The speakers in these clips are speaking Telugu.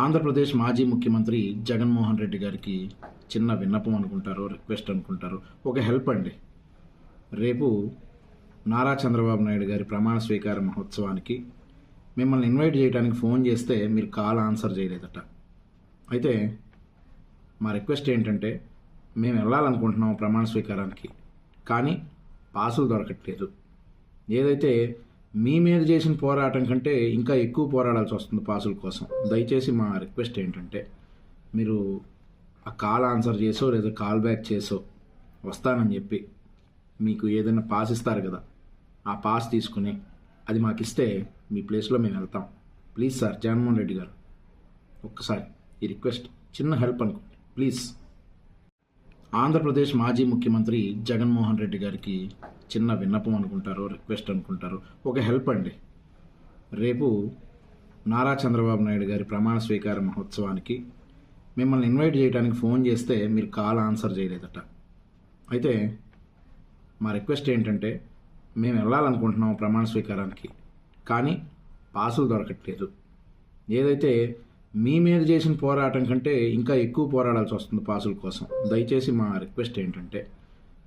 ఆంధ్రప్రదేశ్ మాజీ ముఖ్యమంత్రి జగన్మోహన్ రెడ్డి గారికి చిన్న విన్నపం అనుకుంటారు రిక్వెస్ట్ అనుకుంటారు. ఒక హెల్ప్ అండి. రేపు నారా చంద్రబాబు నాయుడు గారి ప్రమాణ స్వీకార మహోత్సవానికి మిమ్మల్ని ఇన్వైట్ చేయడానికి ఫోన్ చేస్తే మీరు కాల్ ఆన్సర్ చేయలేదట. అయితే మా రిక్వెస్ట్ ఏంటంటే మేము వెళ్ళాలనుకుంటున్నాం ప్రమాణ స్వీకారానికి కానీ పాసులు దొరకట్లేదు. ఏదైతే మీ మీద చేసిన పోరాటం కంటే ఇంకా ఎక్కువ పోరాడాల్సి వస్తుంది పాసుల కోసం. దయచేసి మా రిక్వెస్ట్ ఏంటంటే మీరు ఆ కాల్ ఆన్సర్ చేసో లేదా కాల్ బ్యాక్ చేసో వస్తానని చెప్పి మీకు ఏదైనా పాస్ ఇస్తారు కదా ఆ పాస్ తీసుకుని అది మాకు ఇస్తే మీ ప్లేస్లో మేము వెళ్తాం. ప్లీజ్ సార్ జగన్మోహన్ రెడ్డి గారు ఒక్కసారి ఈ రిక్వెస్ట్ చిన్న హెల్ప్ అనుకోండి. ప్లీజ్. ఆంధ్రప్రదేశ్ మాజీ ముఖ్యమంత్రి జగన్మోహన్ రెడ్డి గారికి చిన్న విన్నపం అనుకుంటారు రిక్వెస్ట్ అనుకుంటారు ఒక హెల్ప్ అండి. రేపు నారా చంద్రబాబు నాయుడు గారి ప్రమాణ స్వీకార మహోత్సవానికి మిమ్మల్ని ఇన్వైట్ చేయడానికి ఫోన్ చేస్తే మీరు కాల్ ఆన్సర్ చేయలేదట. అయితే మా రిక్వెస్ట్ ఏంటంటే మేము వెళ్ళాలనుకుంటున్నాం ప్రమాణ స్వీకారానికి కానీ పాసులు దొరకట్లేదు. ఏదైతే మీ మీద చేసిన పోరాటం కంటే ఇంకా ఎక్కువ పోరాడాల్సి వస్తుంది పాసుల కోసం దయచేసి మా రిక్వెస్ట్ ఏంటంటే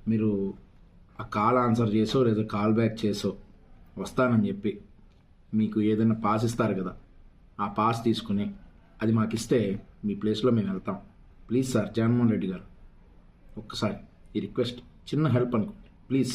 మీరు ఆ కాల్ ఆన్సర్ చేసో లేదా కాల్ బ్యాక్ చేసో వస్తానని చెప్పి మీకు ఏదైనా పాస్ ఇస్తారు కదా ఆ పాస్ తీసుకుని అది మాకు ఇస్తే మీ ప్లేస్లో మేము వెళ్తాం. ప్లీజ్ సార్ జగన్మోహన్ రెడ్డి గారు ఒక్కసారి ఈ రిక్వెస్ట్ చిన్న హెల్ప్ అనుకోండి. ప్లీజ్.